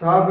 ਸਭ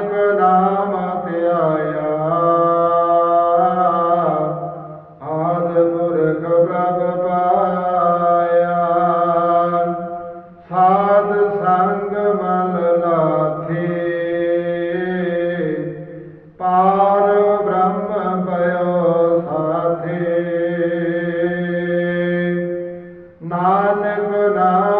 ਨਾਨਕ ਨਾਮ ਧਿਆਇਆ ਆਦ ਪੁਰਖ ਪ੍ਰਭ ਸੰਗ ਮਨ ਪਾਰ ਬ੍ਰਹਮ ਪਇਓ ਸਾਥੇ। ਨਾਨਕ ਨਾਮ